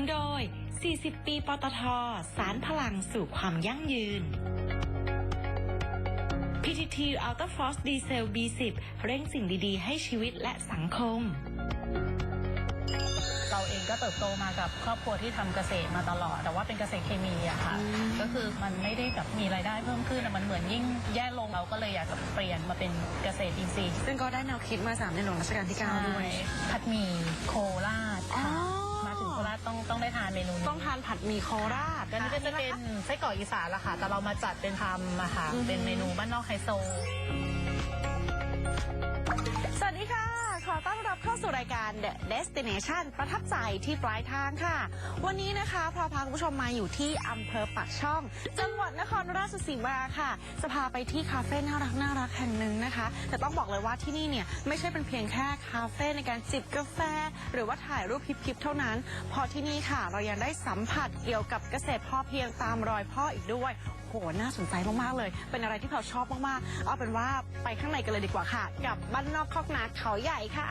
นับสนุนโดย 40 ปีปตทสารพลังสู่ความยั่งยืน PTT Ultra Force Diesel B10 เร่งสิ่งดีๆ ให้ชีวิตและสังคม เราเองก็เติบโตมากับครอบครัวที่ทำเกษตรมาตลอด แต่ว่าเป็นเกษตรเคมีอะค่ะ ก็คือมันไม่ได้แบบมีรายได้เพิ่มขึ้นอะมันเหมือนยิ่งแย่ลงเราก็เลยอยากจะเปลี่ยนมาเป็นเกษตรอินทรีย์ซึ่งก็ได้แนวคิดมาจากในหลวงรัชกาลที่ 9 ด้วยใช่ผัดหมี่โคราชค่ะอ๋อมาถึงโค ราชต้องต้องได้ทานเมนูนี้ต้องทานผัดหมี่โคราชก็นี่ก็จะเป็นไส้กรอกอีสานละค่ะ แต่เรามาจัดเป็นทำอะค่ะอือฮึเป็นเมนูบ้านนอกไฮโซ สู่รายการ The Destination ประทับใจที่ปลายทางค่ะ วันนี้นะคะพอพาคุณผู้ชมมาอยู่ที่อำเภอปักช่อง จังหวัดนครราชสีมาค่ะ จะพาไปที่คาเฟ่น่ารักน่ารักแห่งหนึ่งนะคะ แต่ต้องบอกเลยว่าที่นี่เนี่ยไม่ใช่เป็นเพียงแค่คาเฟ่ในการจิบกาแฟ หรือว่าถ่ายรูปพิบๆเท่านั้นพราะที่นี่ค่ะ เรายังได้สัมผัสเกี่ยวกับเกษตรพอเพียงตามรอยพ่ออีกด้วย โหน่าสนใจมากๆเลย เป็นอะไรที่เราชอบมากๆ เอาเป็นว่าไปข้างในกันเลยดีกว่าค่ะ กับบ้านนอกคอกนาเขาใหญ่ค่ะ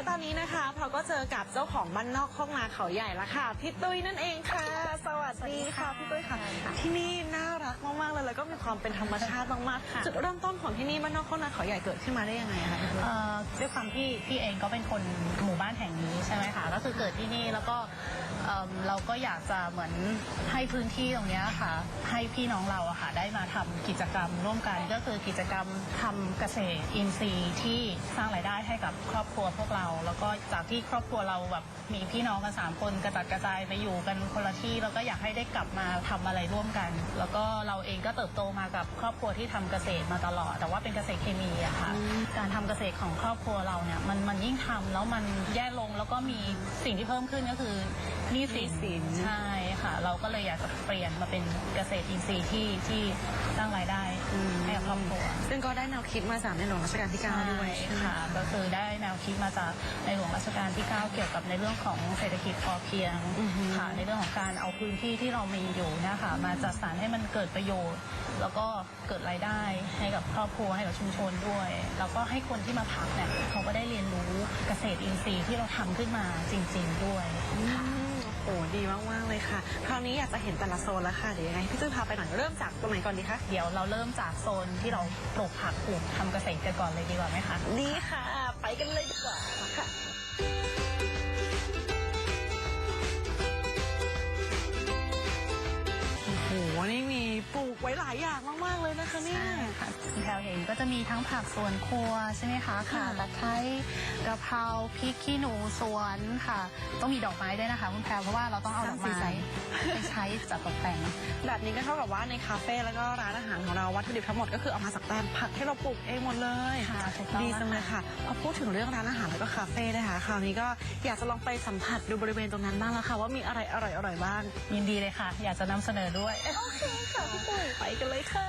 แล้วตอนนี้นะคะเราก็เจอกับเจ้าของบ้านนอกคอกนาเขาใหญ่แล้วค่ะพี่ตุ้ยนั่นเองค่ะ สวัสดีค่ะพี่ตุ้ยค่ะ ที่นี่น่ารักมากๆเลยแล้วก็มีความเป็นธรรมชาติมากๆจุดเริ่มต้นของที่นี่บ้านนอกคอกนาเขาใหญ่เกิดขึ้นมาได้ยังไงอะคะพี่ตุ้ย เอ่อด้วยความที่พี่เองก็เป็นคนหมู่บ้านแห่งนี้ใช่ไหมคะก็คือเกิดที่นี่แล้วก็เอิ่มเราก็อยากจะเหมือนให้พื้นที่ตรงเนี้ยค่ะ ให้พี่น้องเราอะค่ะได้มาทำกิจกรรมร่วมกันก็คือกิจกรรมทำเกษตรอินทรีย์ที่สร้างรายได้ให้กับครอบครัวพวกเราแล้วก็จากที่ครอบครัวเราแบบมีพี่น้องกันสามคนกระจัดกระจายไปอยู่กันคนละที่แล้วก็อยากให้ได้กลับมาทำอะไรร่วมกัน แล้วก็เราเองก็เติบโตมากับครอบครัวที่ทำเกษตรมาตลอด แต่ว่าเป็นเกษตรเคมีอะค่ะ การทำเกษตรของครอบครัวเราเนี่ยมันมันยิ่งทำแล้วมันแย่ลงแล้วก็มีสิ่งที่เพิ่มขึ้นก็คือหนี้สินหนี้สินใช่ค่ะ เราก็เลยอยากจะเปลี่ยนมาเป็นเกษตรอินทรีย์ที่ที่สร้างรายได้ ให้กับครอบครัว ซึ่งก็ได้แนวคิดมาจากในหลวงรัชกาลที่9ด้วยใช่ค่ะ ก็คือได้แนวคิดมาจากในหลวงรัชกาลที่ 9 เกี่ยวกับในเรื่องของเศรษฐกิจพอเพียงอือฮึค่ะ ในเรื่องของการเอาพื้นที่ที่เรามีอยู่เนะคะมาจัดสรรให้มันเกิดประโยชน์ แล้วก็เกิดรายได้ให้กับครอบครัวให้กับชุมชนด้วย แล้วก็ให้คนที่มาพักเนี่ยเขาก็ได้เรียนรู้เกษตรอินทรีย์ที่เราทำขึ้นมาจริง ๆ ด้วย อืมโอ้โหดีมากๆเลยค่ะ คราวนี้อยากจะเห็นแต่ละโซนแล้วค่ะ เดี๋ยวยังไงพี่ตุ้ยพาไปหน่อยเริ่มจากตรงไหนก่อนดีคะ เดี๋ยวเราเริ่มจากโซนที่เราปลูกผักปลูกทำเกษตรกันก่อนเลยดีกว่าไหมคะ ดีค่ะ ไปกันเลยดีกว่าค่ะโอ้โหนี่มี ปลูกไว้หลายอย่างมาก ๆ เลยนะคะเนี่ย ใช่ค่ะคุณแพลวเห็นก็จะมีทั้งผักสวนครัวใช่ไหมคะค่ะค่ะตะไคร้กะเพราพริกขี้หนูสวนค่ะ ต้องมีดอกไม้ด้วยนะคะคุณแพลวเพราะว่าเราต้องเอาดอกไม้ไปใช้จัดตกแต่ง แบบนี้ก็เท่ากับว่าในคาเฟ่แล้วก็ร้านอาหารของเราวัตถุดิบทั้งหมดก็คือเอามาจากแปลงผักที่เราปลูกเองหมดเลยค่ะถูกต้องดีจังเลยค่ะพอพูดถึงเรื่องร้านอาหารแล้วก็คาเฟ่นะคะคราวนี้ก็อยากจะลองไปสัมผัสดูบริเวณตรงนั้นบ้างแล้วค่ะว่ามีอะไรอร่อยๆบ้าง ยินดีเลยค่ะ อยากจะนำเสนอด้วย โอเคค่ะพี่ปุ้ยไปกันเลยค่ะ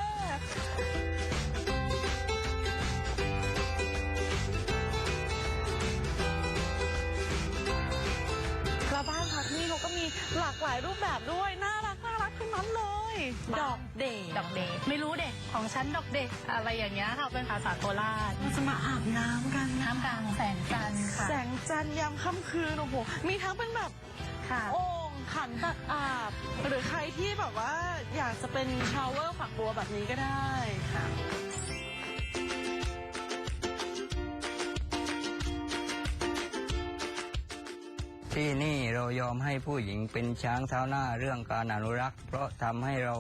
แล้วบ้านพักนี่เขาก็มีหลากหลายรูปแบบด้วย น่ารักน่ารักทั้งนั้นเลย ดอกเดย์ดอกเดย์ไม่รู้เด็กของฉันดอกเด็กอะไรอย่างเงี้ยค่ะเป็นภาษาโคราชเราจะมาอาบน้ำกันนะน้ำกลางแสงจันทร์ค่ะแสงจันทร์ยามค่ำคืนโอ้โหมีทั้งเป็นแบบค่ะ โอ่ง ขันตักอาบ หรือใครที่แบบว่าอยากจะเป็นชาวเวอร์ฝักบัวแบบนี้ก็ได้ค่ะ ที่นี่เรายอมให้ผู้หญิงเป็นช้างเท้าหน้าเรื่องการอนุรักษ์ เพราะทำให้เรา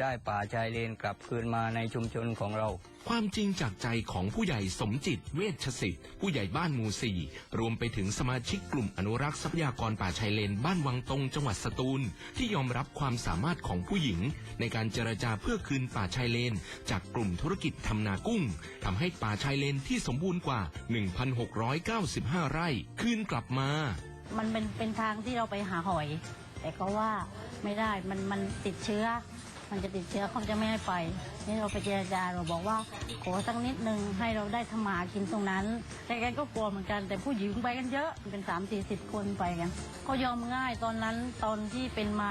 ได้ป่าชายเลนกลับคืนมาในชุมชนของเรา ความจริงจากใจของผู้ใหญ่สมจิตเวชสิทธิ์ผู้ใหญ่บ้านหมู่สี่รวมไปถึงสมาชิกกลุ่มอนุรักษ์ทรัพยากรป่าชายเลนบ้านวังตรงจังหวัดสตูล ที่ยอมรับความสามารถของผู้หญิง ในการเจรจาเพื่อคืนป่าชายเลน จากกลุ่มธุรกิจทำนากุ้งทำให้ป่าชายเลนที่สมบูรณ์กว่า 1,695 ไร่ คืนกลับมา มันเป็นเป็นทางที่เราไปหาหอย แต่ก็ว่าไม่ได้มันมันติดเชื้อ มันจะติดเชื้อเขาจะไม่ให้ไปนี่เราไปเจรจาเราบอกว่าขอสักนิดนึงให้เราได้ทำมาหากินตรงนั้น แต่แกก็กลัวเหมือนกันแต่ผู้หญิงไปกันเยอะเป็นสามสี่สิบคนไปกันก็ยอมง่ายตอนนั้นตอนที่เป็นมา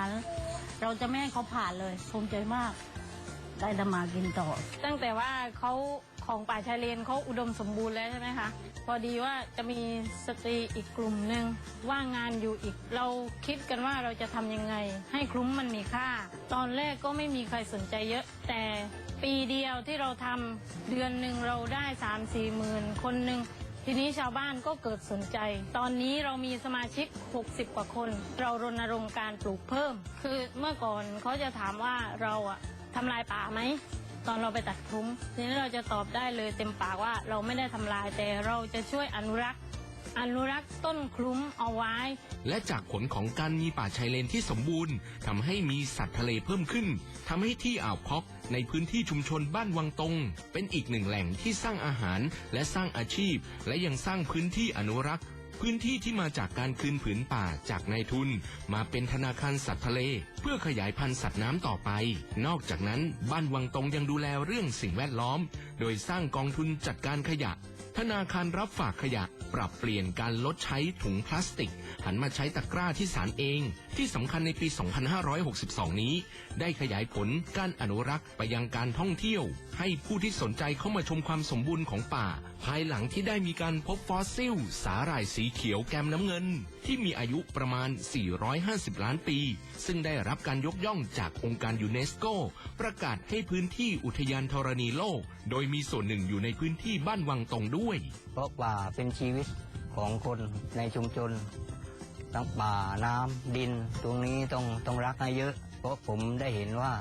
เราจะไม่ให้เขาผ่านเลยภูมิใจมาก ได้ทำมากินต่อ ตั้งแต่ว่าเขา ของป่าชายเลนเขาอุดมสมบูรณ์แล้วใช่ไหมคะ พอดีว่าจะมีสตรีอีกกลุ่มหนึ่งว่างงานอยู่อีก เราคิดกันว่าเราจะทำยังไง ให้คลุ้มมันมีค่า ตอนแรกก็ไม่มีใครสนใจเยอะ แต่ปีเดียวที่เราทำเดือนหนึ่งเราได้สามสี่หมื่นคนหนึ่งทีนี้ชาวบ้านก็เกิดสนใจ ตอนนี้เรามีสมาชิก 60 กว่าคน เรารณรงค์การปลูกเพิ่ม คือเมื่อก่อนเขาจะถามว่าเราอะทำลายป่าไหม ตอนเราไปตัดคลุ้มทีนี้เราจะตอบได้เลยเต็มปากว่าเราไม่ได้ทำลายแต่เราจะช่วยอนุรักษ์ อนุรักษ์ต้นคลุ้มเอาไว้ และจากผลของการมีป่าชายเลนที่สมบูรณ์ทำให้มีสัตว์ทะเลเพิ่มขึ้นทำให้ที่อ่าวพอกในพื้นที่ชุมชนบ้านวังตง เป็นอีกหนึ่งแหล่งที่สร้างอาหารและสร้างอาชีพ และยังสร้างพื้นที่อนุรักษ์ พื้นที่ที่มาจากการคืนผืนป่าจากนายทุน มาเป็นธนาคารสัตว์ทะเล เพื่อขยายพันธุ์สัตว์น้ำต่อไป นอกจากนั้นบ้านวังตงยังดูแลเรื่องสิ่งแวดล้อม โดยสร้างกองทุนจัดการขยะ ธนาคารรับฝากขยะ ปรับเปลี่ยนการลดใช้ถุงพลาสติก หันมาใช้ตะกร้าที่สารเอง ที่สำคัญในปี 2562 นี้ ได้ขยายผลการอนุรักษ์ไปยังการท่องเที่ยว ให้ผู้ที่สนใจเข้ามาชมความสมบูรณ์ของป่า ภายหลังที่ได้มีการพบฟอสซิล สาหร่ายสีเขียวแกมน้ำเงิน ที่มีอายุประมาณ 450 ล้านปี ซึ่งได้รับการยกย่องจากองค์การยูเนสโก ประกาศให้พื้นที่อุทยานธรณีโลก โดยมีส่วนหนึ่งอยู่ในพื้นที่บ้านวังตงด้วย เพราะป่าเป็นชีวิตของคนในชุมชนทั้งป่าน้ำดิน ตรงนี้ต้องต้องรักให้เยอะ เพราะผมได้เห็นว่า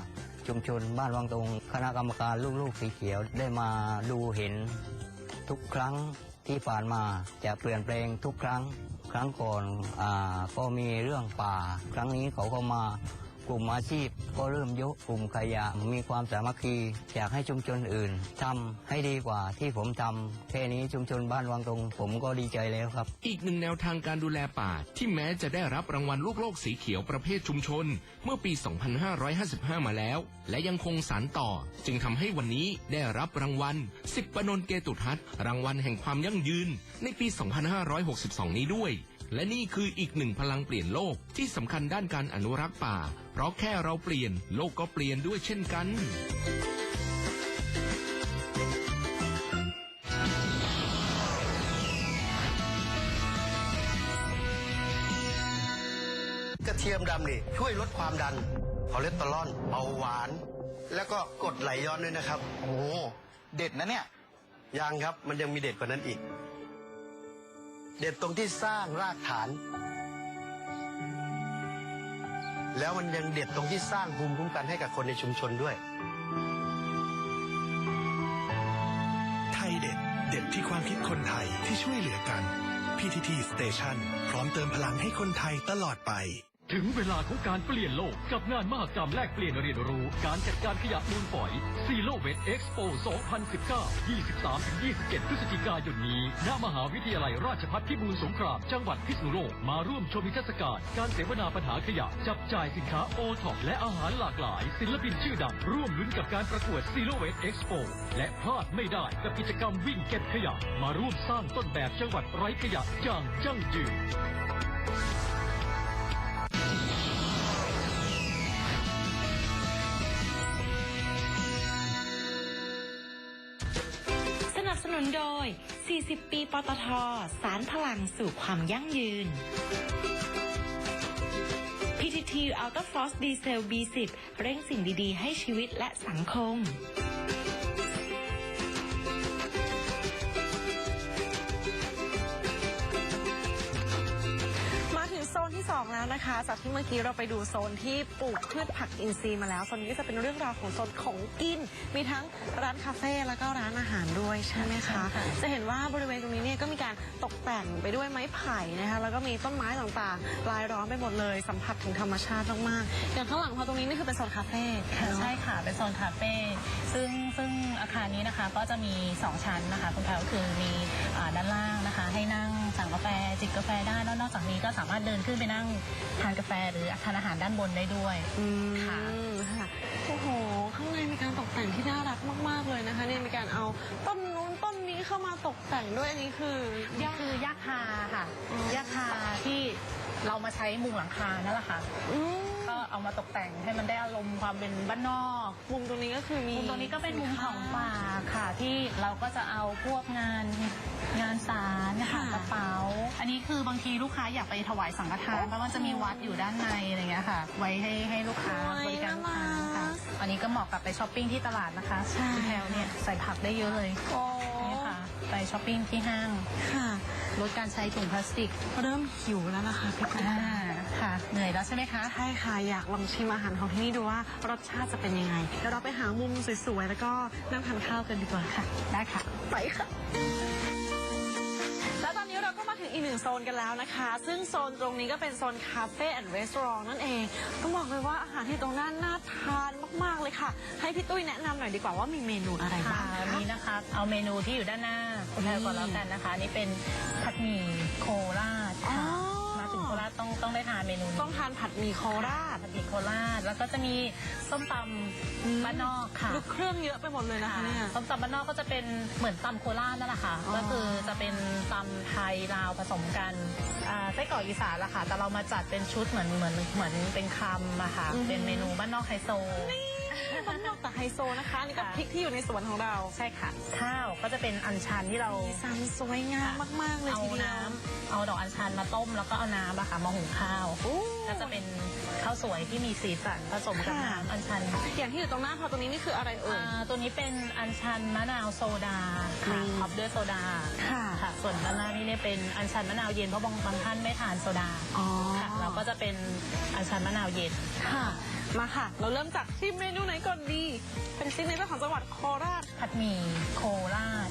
ชุมชนบ้านวังตรง คณะกรรมการลูกๆสีเขียวได้มาดูเห็น ทุกครั้งที่ผ่านมาจะเปลี่ยนแปลงทุกครั้ง ครั้งก่อนอก็มีเรื่องป่า ครั้งนี้เขาก็มา กลุ่มอาชีพก็เริ่มยกกลุ่มขยะมีความสามัคคีอยากให้ชุมชนอื่นทำให้ดีกว่าที่ผมทำแค่นี้ชุมชนบ้านวังตรง ผมก็ดีใจแล้วครับ อีกหนึ่งแนวทางการดูแลป่า ที่แม้จะได้รับรางวัลลูกโลกสีเขียวประเภทชุมชน เมื่อปี 2555 มาแล้ว และยังคงสานต่อ จึงทำให้วันนี้ได้รับรางวัล10ปนนเกตุทัศน์รางวัลแห่งความยั่งยืน ในปี 2562 นี้ด้วย และนี่คืออีกหนึ่งพลังเปลี่ยนโลกที่สำคัญด้านการอนุรักษ์ป่า เพราะแค่เราเปลี่ยนโลกก็เปลี่ยนด้วยเช่นกันกระเทียมดำนี่ช่วยลดความดันคอเลสเตอรอลเบาหวาน แล้วก็กรดไหลย้อนด้วยนะครับ โอ้โหเด็ดนะเนี่ย ยังครับมันยังมีเด็ดกว่านั้นอีก เด็ดตรงที่สร้างรากฐาน แล้วมันยังเด็ดตรงที่สร้างภูมิคุ้มกันให้กับคนในชุมชนด้วย ไทยเด็ด เด็ดที่ความคิดคนไทยที่ช่วยเหลือกัน PTT Station พร้อมเติมพลังให้คนไทยตลอดไป ถึงเวลาของการเปลี่ยนโลกกับงานมหกรรมแลกเปลี่ยนเรียนรู้ การจัดการขยะมูลฝอยซีโ w เว t เอ็กซ์โป2019 23-27 พฤศจิกายนนี้ ณ มหาวิทยาลัยราชภัฏพิบูลสงคราม จังหวัดพิษณุโลก มาร่วมชมนิทรรศการ การเสวนาปัญหาขยะ จับจ่ายสินค้าโอท็อปและอาหารหลากหลาย ศิลปินชื่อดัง ร่วมลุ้นกับการประกวดซีโ w เว t เอ็กซ์โปและพลาดไม่ได้กับกิจกรรมวิ่งเก็บขยะ มาร่วมสร้างต้นแบบจังหวัดไร้ขยะอย่างยั่งยืน สนับสนุนโดย 40 ปี ปตท สารพลังสู่ความยั่งยืน PTT Ultra Force Diesel B10 เร่งสิ่งดี ๆ ให้ชีวิตและสังคม ที่ 2 แล้วนะคะ จากที่เมื่อกี้เราไปดูโซนที่ปลูกพืชผักอินทรีย์มาแล้วโซนนี้จะเป็นเรื่องราวของโซนของกิน มีทั้งร้านคาเฟ่แล้วก็ร้านอาหารด้วยใช่ไหมคะ จะเห็นว่าบริเวณตรงนี้เนี่ยก็มีการตกแต่งไปด้วยไม้ไผ่นะคะแล้วก็มีต้นไม้ต่างๆรายล้อมไปหมดเลยสัมผัสถึงธรรมชาติมากๆอย่างข้างหลังพอตรงนี้นี่คือเป็นโซนคาเฟ่ใช่ค่ะเป็นโซนคาเฟ่ซึ่งซึ่งอาคารนี้นะคะก็จะมี 2 ชั้นนะคะคุณแพรก็คือมีอด้านล่างนะคะให้นั่ง กาแฟจิบกาแฟได้แล้วนอกจากนี้ก็สามารถเดินขึ้นไปนั่งทานกาแฟหรือทานอาหารด้านบนได้ด้วยอืมค่ะ ค่ะโอ้โหข้างในมีการตกแต่งที่น่ารักมาก ๆ เลยนะคะเนี่ยมีการเอาต้นนู้นต้นนี้เข้ามาตกแต่งด้วยอันนี้คือนี่คือยาคาค่ะอืม ยาคาที่เรามาใช้มุงหลังคานั่นแหละค่ะ อืมก็ เอามาตกแต่งให้มันได้อารมณ์ความเป็นบ้านนอกมุมตรงนี้ก็คือมีมุมตรงนี้ก็เป็นมุมของป่าค่ะ ที่เราก็จะเอาพวกงานงานสารค่ะกระเป๋า อันนี้คือบางทีลูกค้าอยากไปถวายสังฆทานเพราะว่าจะมีวัดอยู่ด้านในอะไรเงี้ยค่ะ ไว้ให้ให้ลูกค้าบริการลูกค้าค่ะอันนี้ก็เหมาะกับไปช้อปปิ้งที่ตลาดนะคะใช่คุณแพลวเนี่ยใส่ผักได้เยอะเลยโอ้นี่ค่ะไปช้อปปิ้งที่ห้างค่ะลดการใช้ถุงพลาสติก เริ่มหิวแล้วนะคะพี่ปิ๊กอ่า ค่ะ เหนื่อยแล้วใช่ไหมคะ ใช่ค่ะ อยากลองชิมอาหารของที่นี่ดูว่ารสชาติจะเป็นยังไงเดี๋ยวเราไปหามุมสวยๆ แล้วก็นั่งทานข้าวกันดีกว่าค่ะ ได้ค่ะ ไปค่ะ แล้วตอนนี้เราก็มาถึงอีกหนึ่งโซนกันแล้วนะคะ ซึ่งโซนตรงนี้ก็เป็นโซนคาเฟ่แอนด์รีสอร์ทนั่นเอง ต้องบอกเลยว่าอาหารที่ตรงนั้นน่าทานมากๆเลยค่ะ ให้พี่ตุ้ยแนะนำหน่อยดีกว่าว่ามีเมนูอะไรค่ะบ้างวันคะ นี้นะคะเอาเมนูที่อยู่ด้านหน้าคุณแพรก่อนแล้วกันนะคะ นี่เป็นผัดหมี่โคราชค่ะอ๋อมาถึงโคราชต้องต้องได้ทานเมนูนี้ต้องทานผัดหมี่โคราชผัดหมี่โคราช แล้วก็จะมีส้มตำบ้านนอกค่ะลูกเครื่องเยอะไปหมดเลยนะคะเนี่ย ส้มตำบ้านนอกก็จะเป็นเหมือนตำโคราชนั่นแหละค่ะ อ๋อ ก็คือจะเป็นตำไทยลาวผสมกันอ่าไส้กรอกอีสานละค่ะ แต่เรามาจัดเป็นชุดเหมือนเหมือนเหมือนเป็นคำอะค่ะ เป็นเมนูบ้านนอกไฮโซบ้านนอกแต่ไฮโซนะคะอันนี่ก็ค่ะพริกที่อยู่ในสวนของเรา ใช่ค่ะ ข้าวก็จะเป็นอัญชันที่เราสีสันสวยงามมาก ๆ เลยเอาทีเดียว น้ำเอาดอกอัญชันมาต้มแล้วก็เอาน้ำอะค่ะมาหุงข้าวอู้ก็จะเป็นข้าวสวยที่มีสีสันผสมกับค่ะน้ำอัญชันอย่างที่อยู่ตรงหน้าพอตรงนี้นี่คืออะไรเอ่ย อ่าตัวนี้เป็นอัญชันมะนาวโซดาค่ะนี่ท็อปด้วยโซดาค่ะค่ะ ส่วนด้านล่างนี่เนี่ยเป็นอัญชันมะนาวเย็นเพราะบางบางท่านไม่ทานโซดาอ๋อค่ะเราก็จะเป็นอัญชันมะนาวเย็น ค่ะ มาค่ะ เราเริ่มจากที่เมนูไหนก่อนดี เป็นซิกเนเจอร์ของจังหวัดโคราช ผัดหมี่โคราช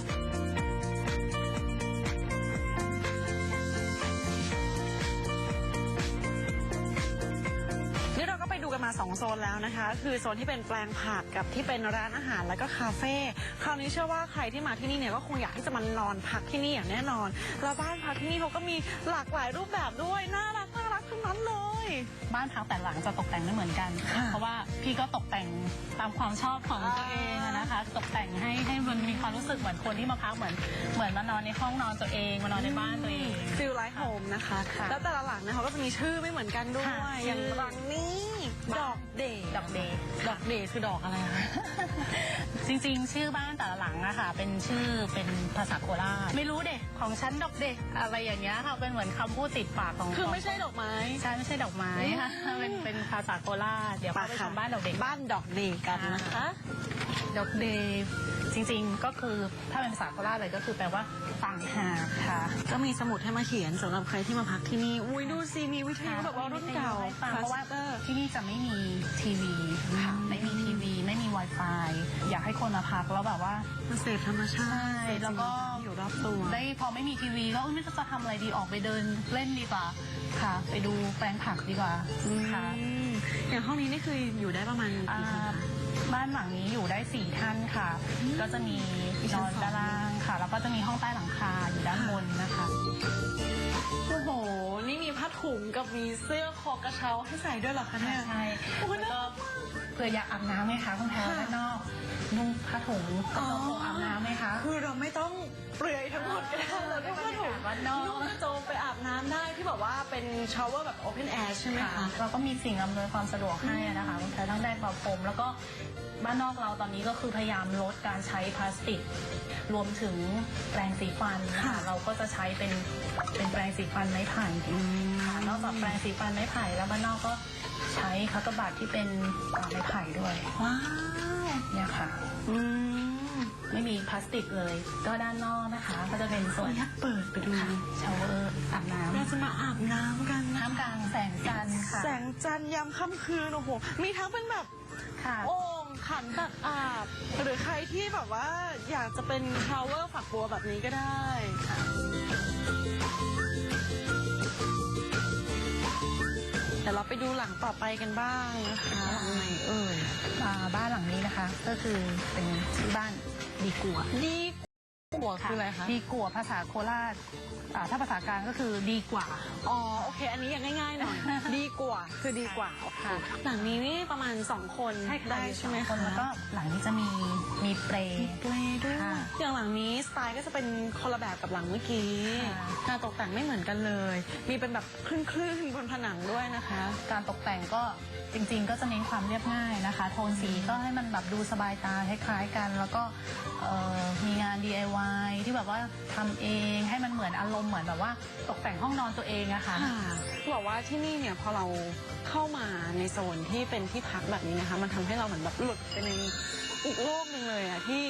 นี่เราก็ไปดูกันมา 2 โซนแล้วนะคะ คือโซนที่เป็นแปลงผักกับที่เป็นร้านอาหารแล้วก็คาเฟ่คราวนี้เชื่อว่าใครที่มาที่นี่เนี่ยก็คงอยากที่จะมานอนพักที่นี่อย่างแน่นอน แล้วบ้านพักที่นี่เขาก็มีหลากหลายรูปแบบด้วยน่ารักน่ารัก ทั้งนั้นเลย บ้านพักแต่หลังจะตกแต่งไม่เหมือนกัน ค่ะเพราะว่าพี่ก็ตกแต่งตามความชอบของตัวเองอะนะคะ ตกแต่งให้ให้มันมีความรู้สึกเหมือนคนที่มาพักเหมือน เหมือนมานอนในห้องนอนตัวเองมานอนในบ้านตัวเอง ฟิลไลท์โฮมนะคะ ค่ะแล้วแต่ละหลังเนี่ยเขาก็จะมีชื่อไม่เหมือนกันด้วย ค่ะอย่างชื่อ หลังนี้ ดอกเดย์ดอกเดย์ดอกเดย์คือดอกอะไรคะ จริงๆ ชื่อบ้านแต่ละหลังอะค่ะ เป็นชื่อเป็นภาษาโคราชไม่รู้เด็กของฉันดอกเด็กอะไรอย่างเงี้ยค่ะเป็นเหมือนคำพูดติดปากของคือไม่ใช่ดอกไม้ ใช่ไม่ใช่ดอกไม้ค่ะเป็นเป็นภาษาโคราชเดี๋ยวเข้าไปชมบ้านดอกเด็กบ้านดอกเดย์กันนะคะ ดอกเดย์จริงๆก็คือถ้าเป็นภาษาโคราชเลยก็คือแปลว่าต่างหากค่ะ ก็มีสมุดให้มาเขียนสำหรับใครที่มาพักที่นี่ อุ้ยดูสิมีวิทยุแบบว่ารุ่นเก่าให้ฟังเพราะว่าคลสสิกที่นี่จะไม่มีทีวีค่ะอืมไม่มีทีวีไม่มี Wi-Fi อยากให้คนมาพักแล้วแบบว่า มาเสพธรรมชาติใช่แล้วก็เสพสิ่งที่อยู่รอบตัว ได้พอไม่มีทีวีก็เอ้ยไม่รู้จะทำอะไรดีออกไปเดินเล่นดีกว่าค่ะ ไปดูแปลงผักดีกว่าค่ะ อืมอย่างห้องนี้นี่คืออยู่ได้ประมาณอ่ากี่คนคะ บ้านหลังนี้อยู่ได้สี่ท่านค่ะ ก็จะมีมีชั้นนอนสองด้านล่างค่ะ แล้วก็จะมีห้องใต้หลังคาอยู่ด้านบนนะคะ โอ้โห นี่มีผ้าถุงกับมีเสื้อคอกระเช้าให้ใส่ด้วยเหรอคะเนี่ย ใช่โอ้ยแล้วก็เผื่ออยากอาบน้ำไหมคะคุณแพรค่ะด้านนอกนุ่งผ้าถุงกระโปรงอาบน้ำไหมคะ คือเราไม่ต้องเปลือยทั้งหมดก็ได้เราก็ผ้าถุงวันนอกนุ่งกระโจมไปอาบน้ำได้ ที่แบบว่าเป็นชาวเวอร์แบบโอเพนแอร์ใช่ไหมค่ะคะเราก็มีสิ่งอำนวยความสะดวกให้อะนะคะคุณแพรทั้งได้เป่าผม แล้วก็บ้านนอกเราตอนนี้ก็คือพยายามลดการใช้พลาสติก รวมถึงแปรงสีฟันค่ะ เราก็จะใช้เป็นเป็นแปรงสีฟันไม้ไผ่ค่ะนอกจากแปรงสีฟันไม้ไผ่แล้วบ้านนอกก็ใช้คัตเตอร์บัตที่เป็นอ่าไม้ไผ่ด้วยว้าวเนี่ยค่ะ อืม ไม่มีพลาสติกเลย ก็ด้านนอกนะคะ ก็จะเป็นส่วนอยากเปิดไปดูค่ะชาวเวอร์อาบน้ำเราจะมาอาบน้ำกันนะท่ามกลางแสงจันทร์แสงจันทร์ยามค่ำคืนโอ้โหมีทั้งเป็นแบบค่ะ โอ่งขันตักอาบ หรือใครที่แบบว่าอยากจะเป็นชาวเวอร์ฝักบัวแบบนี้ก็ได้ แต่เราไปดูหลังต่อไปกันบ้างนะคะหลังไหนเอ่ย อ่าบ้านหลังนี้นะคะ ก็คือเป็นชื่อบ้านดีกัวดี กัวคืออะไรคะ ดีกัวภาษาโคราชอ่าถ้าภาษากลางก็คือดีกว่า อ๋อ โอเค อันนี้ยังง่ายๆหน่อย ดีกว่า คือดีกว่าโอเคค่ะ หลังนี้นี่ประมาณ 2 คนใช่ค่ะได้อยู่ใช่ไหมสองคะคนแล้วก็หลังนี้จะมีมีเปรย์ เปลด้วยค่ะอย่างหลังนี้สไตล์ก็จะเป็นคนละแบบกับหลังเมื่อกี้ค่ะ การตกแต่งไม่เหมือนกันเลย มีเป็นแบบคลื่นๆบนผนังด้วยนะคะ การตกแต่งก็จริงๆ ก็จะเน้นความเรียบง่ายนะคะ โทนสีก็ให้มันแบบดูสบายตาคล้ายๆกัน แล้วก็เอ่อมีงาน DIY ที่แบบว่าทำเองให้มันเหมือนอารมณ์เหมือนแบบว่าตกแต่งห้องนอนตัวเองอะค่ะ ค่ะบอกว่าที่นี่เนี่ยพอเราเข้ามาในโซนที่เป็นที่พักแบบนี้นะคะ มันทำให้เราเหมือนแบบหลุดไปใน อีกโลกหนึ่งเลยอะที่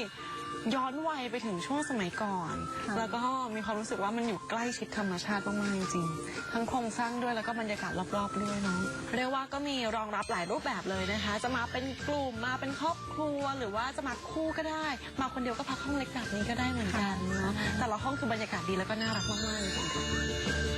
ย้อนวัยไปถึงช่วงสมัยก่อนค่ะแล้วก็มีความรู้สึกว่ามันอยู่ใกล้ชิดธรรมชาติมากๆจริงๆทั้งโครงสร้างด้วยแล้วก็บรรยากาศรอบๆด้วยเนาะเรียกว่าก็มีรองรับหลายรูปแบบเลยนะคะ จะมาเป็นกลุ่มมาเป็นครอบครัวหรือว่าจะมาคู่ก็ได้ มาคนเดียวก็พักห้องเล็กแบบนี้ก็ได้เหมือนกันเนาะแต่ละห้องคือบรรยากาศดีแล้วก็น่ารักมากๆจริงๆค่ะ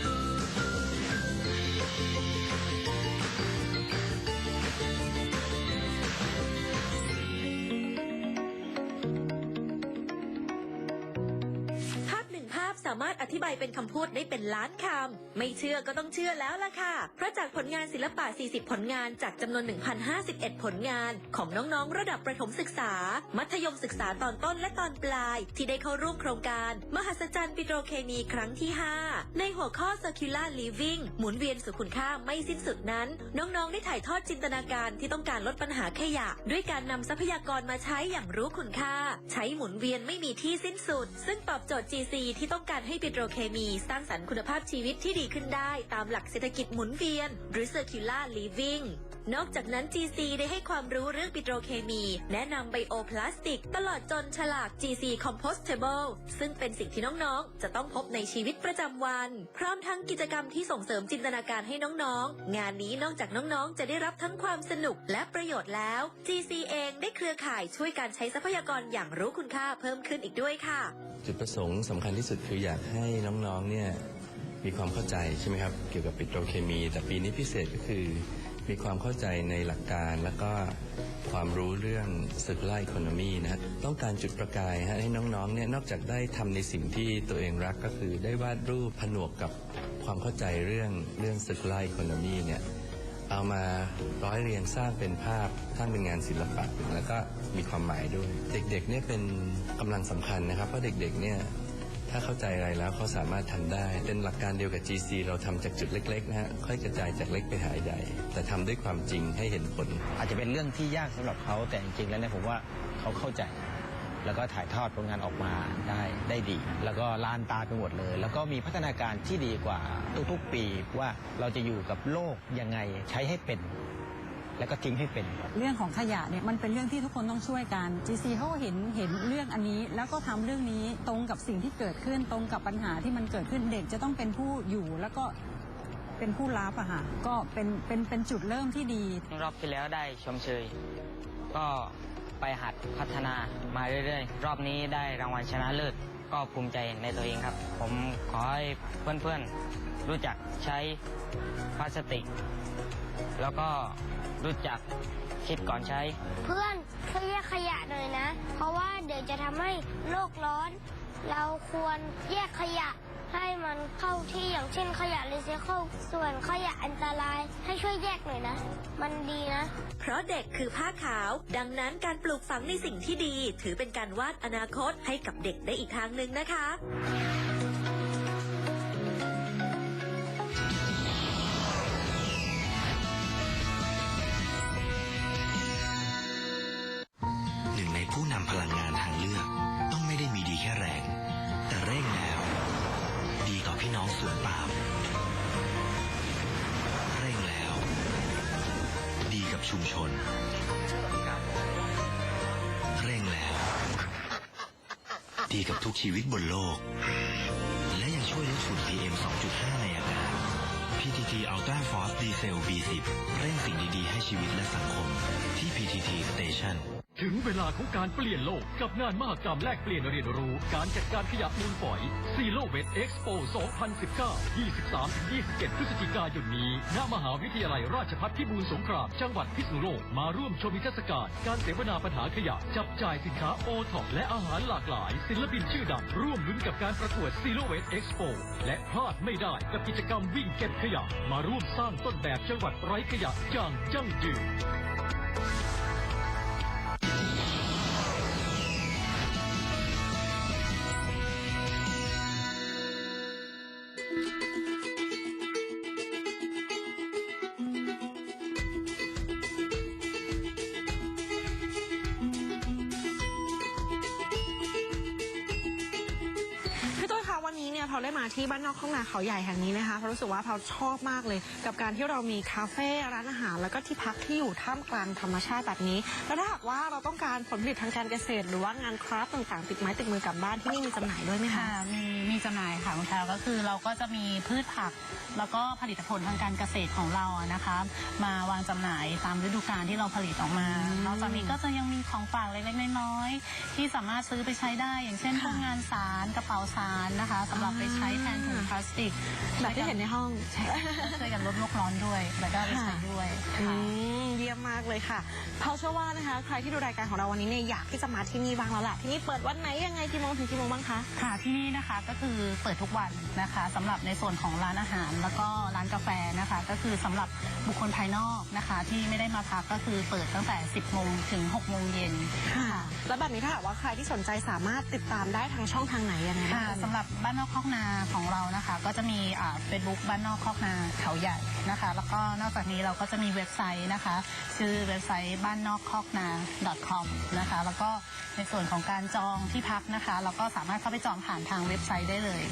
าพสามารถอธิบายเป็นคำพูดได้เป็นล้านคำ ไม่เชื่อก็ต้องเชื่อแล้วล่ะค่ะ เพราะจากผลงานศิลปะ 40 ผลงานจากจำนวน 1,051 ผลงานของน้องๆ ระดับประถมศึกษา มัธยมศึกษาตอนต้นและตอนปลาย ที่ได้เข้าร่วมโครงการ มหัศจรรย์ปิโตรเคมีครั้งที่ 5 ในหัวข้อ Circular Living หมุนเวียนสู่คุณค่าไม่สิ้นสุดนั้น น้องๆ ได้ถ่ายทอดจินตนาการที่ต้องการลดปัญหาขยะ ด้วยการนำทรัพยากรมาใช้อย่างรู้คุณค่า ใช้หมุนเวียนไม่มีที่สิ้นสุด ซึ่งตอบโจทย์ GC ที่ต้องการให้ปิโตรเคมี สร้างสรรค์คุณภาพชีวิตที่ดีขึ้นได้ ตามหลักเศรษฐกิจหมุนเวียน หรือ Circular Living นอกจากนั้น GC ได้ให้ความรู้เรื่องปิโตรเคมี แนะนำไบโอพลาสติก ตลอดจนฉลาก GC Compostable ซึ่งเป็นสิ่งที่น้องๆ จะต้องพบในชีวิตประจำวัน พร้อมทั้งกิจกรรมที่ส่งเสริมจินตนาการให้น้องๆ งานนี้นอกจากน้องๆ จะได้รับทั้งความสนุกและประโยชน์แล้ว GC เองได้เครือข่ายช่วยการใช้ทรัพยากรอย่างรู้คุณค่าเพิ่มขึ้นอีกด้วยค่ะ จุดประสงค์สำคัญที่สุดคืออยากให้น้องๆ เนี่ยมีความเข้าใจใช่ไหมครับ เกี่ยวกับปิโตรเคมี แต่ปีนี้พิเศษก็คือ มีความเข้าใจในหลักการแล้วก็ความรู้เรื่อง circular economy นะต้องการจุดประกายฮะให้น้องๆเนี่ยนอกจากได้ทำในสิ่งที่ตัวเองรักก็คือได้วาดรูปผนวกกับความเข้าใจเรื่องเรื่อง circular economy เนี่ยเอามาร้อยเรียงสร้างเป็นภาพสร้างเป็นงานศิลปะแล้วก็มีความหมายด้วย เด็กๆเนี่ยเป็นกำลังสำคัญนะครับเพราะเด็กๆเนี่ย ถ้าเข้าใจอะไรแล้วเขาสามารถทำได้ เป็นหลักการเดียวกับ GC เราทำจากจุดเล็กๆนะฮะค่อยกระจายจากเล็กไปหาใหญ่ แต่ทำด้วยความจริงให้เห็นผล อาจจะเป็นเรื่องที่ยากสำหรับเขาแต่จริงๆแล้วเนี่ยผมว่าเขาเข้าใจ แล้วก็ถ่ายทอดผลงานออกมาได้ได้ดี แล้วก็ลานตาไปหมดเลย แล้วก็มีพัฒนาการที่ดีกว่าทุกๆปีว่าเราจะอยู่กับโลกยังไงใช้ให้เป็น แล้วก็ทิ้งให้เป็นเรื่องของขยะเนี่ยมันเป็นเรื่องที่ทุกคนต้องช่วยกัน GC เขาก็เห็นเห็นเรื่องอันนี้ แล้วก็ทำเรื่องนี้ตรงกับสิ่งที่เกิดขึ้นตรงกับปัญหาที่มันเกิดขึ้นเด็กจะต้องเป็นผู้อยู่แล้วก็เป็นผู้รับอะค่ะก็เป็นเป็นเป็นจุดเริ่มที่ดี รอบที่แล้วได้ชมเชย ก็ไปหัดพัฒนามาเรื่อยๆ รอบนี้ได้รางวัลชนะเลิศ ก็ภูมิใจในตัวเองครับ ผมขอให้เพื่อนๆรู้จักใช้พลาสติก แล้วก็รู้จักคิดก่อนใช้ เพื่อนช่วยแยกขยะหน่อยนะ เพราะว่าเดี๋ยวจะทำให้โลกร้อน เราควรแยกขยะ ให้มันเข้าที่อย่างเช่นขยะรีไซเคิลส่วนขยะอันตรายให้ช่วยแยกหน่อยนะ มันดีนะ เพราะเด็กคือผ้าขาว ดังนั้นการปลูกฝังในสิ่งที่ดี ถือเป็นการวาดอนาคตให้กับเด็กได้อีกทางหนึ่งนะคะ ดีกับทุกชีวิตบนโลก และยังช่วยลดฝุ่น PM 2.5 ในอากาศ PTT Ultra Force Diesel V10 เร่งสิ่งดีๆ ให้ชีวิตและสังคมที่ PTT Station ถึงเวลาของการเปลี่ยนโลกกับงานมหกรรมแลกเปลี่ยนเรียนรู้ การจัดการขยะมูลฝอยซีโ w เว t เอ็กซ์โป2019 23-27 พฤศจิกายนนี้ ณ มหาวิทยาลัยราชภัฏพิบูลสงคราม จังหวัดพิษณุโลก มาร่วมชมนิทรรศการ การเสวนาปัญหาขยะ จับจ่ายสินค้าโอท็อปและอาหารหลากหลาย ศิลปินชื่อดัง ร่วมลุ้นกับการประกวดซีโ w เว t เอ็กซ์โปและพลาดไม่ได้กับกิจกรรมวิ่งเก็บขยะ มาร่วมสร้างต้นแบบจังหวัดไร้ขยะอย่างยั่งยืน มาที่บ้านนอกข้องนาเขาใหญ่แห่งนี้นะคะเพราะรู้สึกว่าเราชอบมากเลย กับการที่เรามีคาเฟ่ร้านอาหาร แล้วก็ที่พักที่อยู่ท่ามกลางธรรมชาติแบบนี้ แล้วถ้าหากว่าเราต้องการผลผลิตทางการเกษตร หรือว่างานคราฟต์ต่างๆ ติดไม้ติดมือกลับบ้านที่นี่มีจำหน่ายด้วยไหมคะมี มีจำหน่ายค่ะคุณแพรวก็คือเราก็จะมีพืชผัก แล้วก็ผลิตผลทางการเกษตรของเราอะนะคะ มาวางจำหน่ายตามฤดูกาลที่เราผลิตออกมานอกจากนี้ก็จะยังมีของฝากเล็กๆน้อยๆที่สามารถซื้อไปใช้ได้ อย่างเช่นพวกงานสารกระเป๋าสารนะคะสำหรับไปใช้แทนถุงพลาสติกแบบที่เห็นในห้องใช่ช่วยกันลดโลกร้อนด้วย แล้วก็ไปใช้ด้วยอืค่ะ มเยี่ยมมากเลยค่ะเพราเชื่อว่านะคะ ใครที่ดูรายการของเราวันนี้เนี่ยอยากที่จะมาที่นี่บ้างแล้วแหละที่นี่เปิดวันไหนยังไงกี่โมงถึงกี่โมงบ้างคะ ค่ะที่นี่นะคะก็คือเปิดทุกวันนะคะสำหรับในส่วนของร้านอาหาร แล้วก็ร้านกาแฟนะคะ ก็คือสำหรับบุคคลภายนอกนะคะ ที่ไม่ได้มาพักก็คือเปิดตั้งแต่ 10โมงถึง6โมงเย็นค่ะ แล้วแบบนี้ถ้าหากว่าใครที่สนใจสามารถติดตามได้ทางช่องทางไหนยังไงบ้าง ค่ะเอ่ยสำหรับบ้านนอกคอกนาของเรานะคะ ก็จะมีเฟซบุ๊กบ้านนอกคอกนาเขาใหญ่นะคะ แล้วก็นอกจากนี้เราก็จะมีเว็บไซต์นะคะ ชื่อเว็บไซต์บ้านนอกคอกนา .com นะคะ แล้วก็ในส่วนของการจองที่พักนะคะ เราก็สามารถเข้าไปจองผ่านทางเว็บไซต์ได้เลย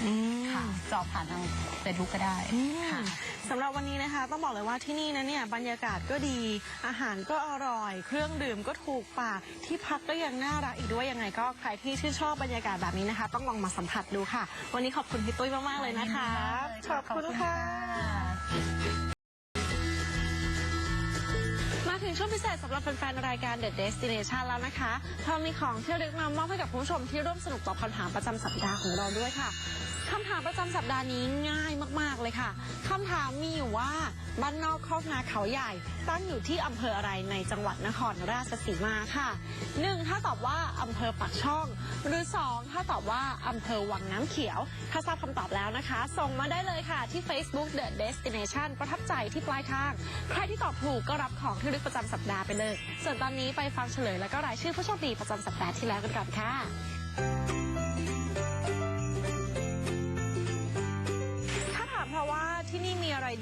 ค่ะจองผ่านทางเฟซบุ๊กก็ได้ค่ะ สำหรับวันนี้นะคะ ต้องบอกเลยว่าที่นี่นะเนี่ยบรรยากาศก็ดีอาหารก็อร่อย เครื่องดื่มก็ถูกปากที่พักก็ยังน่ารักอีกด้วยยังไงก็ใครที่ชื่นชอบบรรยากาศแบบนี้นะคะ ต้องลองมาสัมผัสดูค่ะ วันนี้ขอบคุณพี่ตุ้ยมากๆเลยนะคะ ขอบคุณค่ะม ถึงช่วงพิเศษสำหรับแฟนๆรายการ The Destination แล้วนะคะเรามีของที่ระลึกมามอบให้กับคุณผู้ชมที่ร่วมสนุกตอบคำถามประจำสัปดาห์ของเราด้วยค่ะคำถามประจำสัปดาห์นี้ง่ายมากๆเลยค่ะคำถามมีอยู่ว่าบ้านนอกคอกนาเขาใหญ่ ตั้งอยู่ที่อำเภออะไรในจังหวัดนครราชสีมาค่ะ 1. ถ้าตอบว่าอำเภอปากช่อง หรือ 2 ถ้าตอบว่าอำเภอวังน้ำเขียว ถ้าทราบคำตอบแล้วนะคะ ส่งมาได้เลยค่ะที่ Facebook The Destination ประทับใจที่ปลายทาง ใครที่ตอบถูกก็รับของที่ลึกประจำสัปดาห์ไปเลย ส่วนตอนนี้ไปฟังเฉลยแล้วก็รายชื่อผู้โชคดีประจำสัปดาห์ที่แล้วกันก่อนค่ะ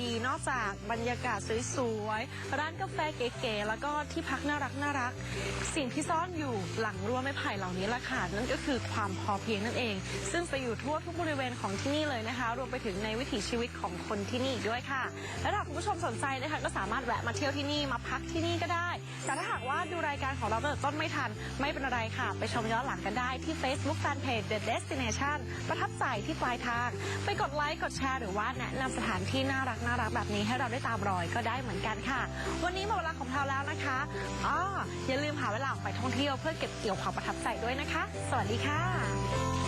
นี่มีอะไรดีนอกจากบรรยากาศสวยๆ ร้านกาแฟเก๋ๆ แล้วก็ที่พักน่ารักน่ารัก สิ่งที่ซ่อนอยู่หลังรั้วไม้ไผ่เหล่านี้ละค่ะนั่นก็คือความพอเพียงนั่นเอง ซึ่งไปอยู่ทั่วทุกบริเวณของที่นี่เลยนะคะ รวมไปถึงในวิถีชีวิตของคนที่นี่อีกด้วยค่ะ และถ้าคุณผู้ชมสนใจนะคะก็สามารถแวะมาเที่ยวที่นี่มาพักที่นี่ก็ได้ แต่ถ้าหากว่าดูรายการของเราตั้งแต่ต้นไม่ทันไม่เป็นไรค่ะ ไปชมย้อนหลังกันได้ที่ Facebook Fanpage The Destination ประทับใจที่ปลายทาง ไปกดไลค์กดแชร์หรือว่าแนะนำสถานที่น่ารักน่ารักแบบนี้ให้เราได้ตามรอยก็ได้เหมือนกันค่ะ วันนี้หมดเวลาของเราแล้วนะคะอ๋ออย่าลืมหาเวลาออกไปท่องเที่ยวเพื่อเก็บเกี่ยวความประทับใจด้วยนะคะ สวัสดีค่ะ